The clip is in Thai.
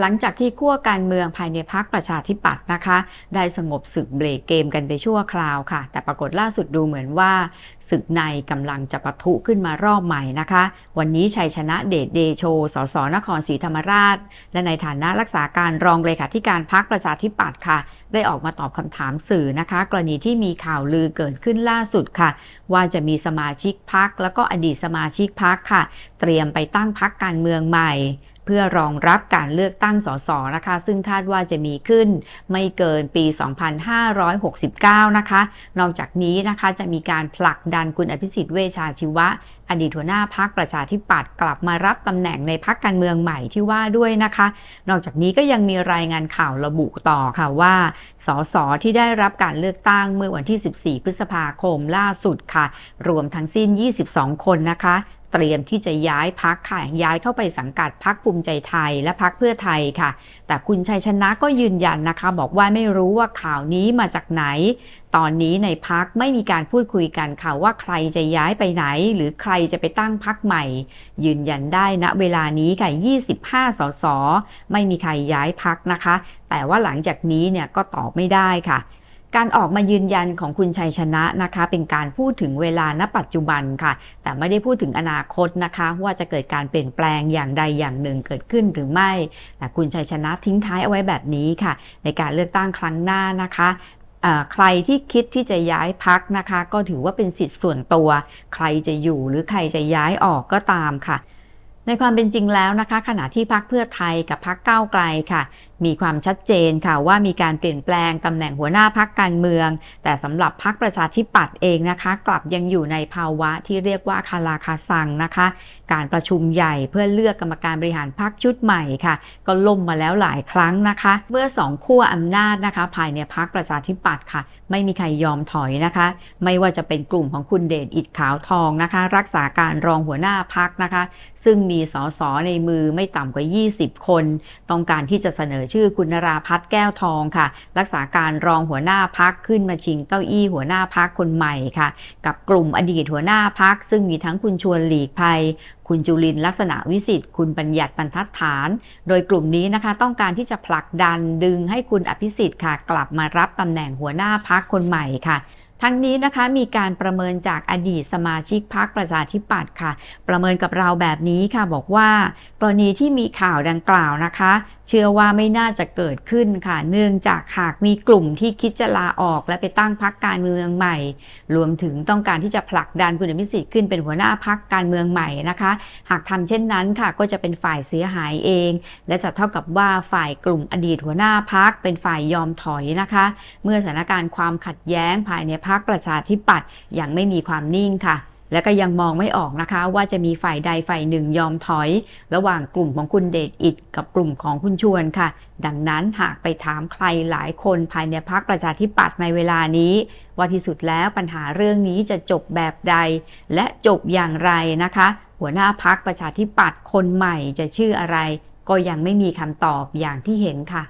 หลังจากที่ขั้วการเมืองภายในพรรคประชาธิปัตย์นะคะ ได้สงบศึกเบรกเกมกันไปชั่วคราวค่ะ แต่ปรากฏล่าสุดดูเหมือนว่าศึกในกำลังจะปะทุขึ้นมารอบใหม่นะคะ วันนี้ชัยชนะเดชเดโช สสนครศรีธรรมราช และในฐานะรักษาการรองเลขาธิการพรรคประชาธิปัตย์ค่ะ ได้ออกมาตอบคำถามสื่อนะคะ กรณีที่มีข่าวลือเกิดขึ้นล่าสุดค่ะ ว่าจะมีสมาชิกพักแล้วก็อดีตสมาชิกพักค่ะ เตรียมไปตั้งพักการเมืองใหม่ พื่อรองรับการเลือกตั้งสสนะคะ ซึ่งคาดว่าจะมีขึ้นไม่เกินปี 2569 นะคะ นอกจากนี้นะคะจะมีการผลักดันคุณอภิสิทธิ์เวชชาชีวะ อดีตหัวหน้าพักประชาธิปัตย์กลับมารับตำแหน่งในพักการเมืองใหม่ที่ว่าด้วยนะคะ นอกจากนี้ก็ยังมีรายงานข่าวระบุต่อค่ะว่า สสที่ได้รับการเลือกตั้งเมื่อวันที่ 14 พฤษภาคมล่าสุดค่ะ รวมทั้งสิ้น 22 คนนะคะ เตรียมที่จะย้ายพักค่ะ ย้ายเข้าไปสังกัดพักภูมิใจไทยและพักเพื่อไทยค่ะ แต่คุณชัยชนะก็ยืนยันนะคะ บอกว่าไม่รู้ว่าข่าวนี้มาจากไหน ตอนนี้ในพักไม่มีการพูดคุยกันค่ะว่าใครจะย้ายไปไหน หรือใครจะไปตั้งพักใหม่ ยืนยันได้ณเวลานี้ค่ะ 25 สส ไม่มีใครย้ายพักนะคะ แต่ว่าหลังจากนี้เนี่ยก็ตอบไม่ได้ค่ะ การออกมายืนยันของคุณชัยชนะนะคะ เป็นการพูดถึงเวลาณปัจจุบันค่ะ แต่ไม่ได้พูดถึงอนาคตนะคะ ว่าจะเกิดการเปลี่ยนแปลงอย่างใดอย่างหนึ่งเกิดขึ้นหรือไม่แต่คุณชัยชนะทิ้งท้ายเอาไว้แบบนี้ค่ะ ในการเลือกตั้งครั้งหน้านะคะใครที่คิดที่จะย้ายพักนะคะ ก็ถือว่าเป็นสิทธิ์ส่วนตัว ใครจะอยู่หรือใครจะย้ายออกก็ตามค่ะในความเป็นจริงแล้วนะคะ ขณะที่พักเพื่อไทยกับพักก้าวไกลค่ะ มีความชัดเจนค่ะว่ามีการเปลี่ยนแปลงตำแหน่งหัวหน้าพักการเมือง แต่สำหรับพักประชาธิปัตย์เองนะคะ กลับยังอยู่ในภาวะที่เรียกว่าคาราคาซังนะคะ การประชุมใหญ่เพื่อเลือกกรรมการบริหารพักชุดใหม่ค่ะ ก็ล่มมาแล้วหลายครั้งนะคะ เมื่อสองขั้วอำนาจนะคะ ภายในพักประชาธิปัตย์ค่ะ ไม่มีใครยอมถอยนะคะ ไม่ว่าจะเป็นกลุ่มของคุณเดชอิดขาวทองนะคะ รักษาการรองหัวหน้าพักนะคะ ซึ่งมีสสในมือไม่ต่ำกว่า 20 คน ต้องการที่จะเสนอชื่อคุณนราพัฒน์แก้วทองค่ะ รักษาการรองหัวหน้าพักขึ้นมาชิงเก้าอี้หัวหน้าพักคนใหม่ค่ะ กับกลุ่มอดีตหัวหน้าพักซึ่งมีทั้งคุณชวนหลีกภัย คุณจุลินลักษณะวิสิทธิ์คุณบัญญัติบรรทัดฐาน โดยกลุ่มนี้นะคะ ต้องการที่จะผลักดันดึงให้คุณอภิสิทธิ์ค่ะ กลับมารับตำแหน่งหัวหน้าพักคนใหม่ค่ะ ทั้งนี้นะคะมีการประเมินจากอดีตสมาชิกพรรคประชาธิปัตย์ค่ะ ประเมินกับเราแบบนี้ค่ะบอกว่า กรณีที่มีข่าวดังกล่าวนะคะ เชื่อว่าไม่น่าจะเกิดขึ้นค่ะ เนื่องจากหากมีกลุ่มที่คิดจะลาออกและไปตั้งพรรคการเมืองใหม่ รวมถึงต้องการที่จะผลักดันคุณอภิสิทธิ์ขึ้นเป็นหัวหน้าพรรคการเมืองใหม่นะคะ หากทำเช่นนั้นค่ะ ก็จะเป็นฝ่ายเสียหายเอง และจะเท่ากับว่าฝ่ายกลุ่มอดีตหัวหน้าพักเป็นฝ่ายยอมถอยนะคะ เมื่อสถานการณ์ความขัดแย้งภายในพกประชาธิปัตย์ยังไม่มีความนิ่งค่ะ และก็ยังมองไม่ออกนะคะ ว่าจะมีฝ่ายใดฝ่ายหนึ่งยอมถอย ระหว่างกลุ่มของคุณเดชอิดกับกลุ่มของคุณชวนค่ะ ดังนั้นหากไปถามใครหลายคนภายในพักประชาธิปัตย์ในเวลานี้ ว่าที่สุดแล้วปัญหาเรื่องนี้จะจบแบบใด และจบอย่างไรนะคะ หัวหน้าพักประชาธิปัตย์คนใหม่จะชื่ออะไร ก็ยังไม่มีคำตอบอย่างที่เห็นค่ะ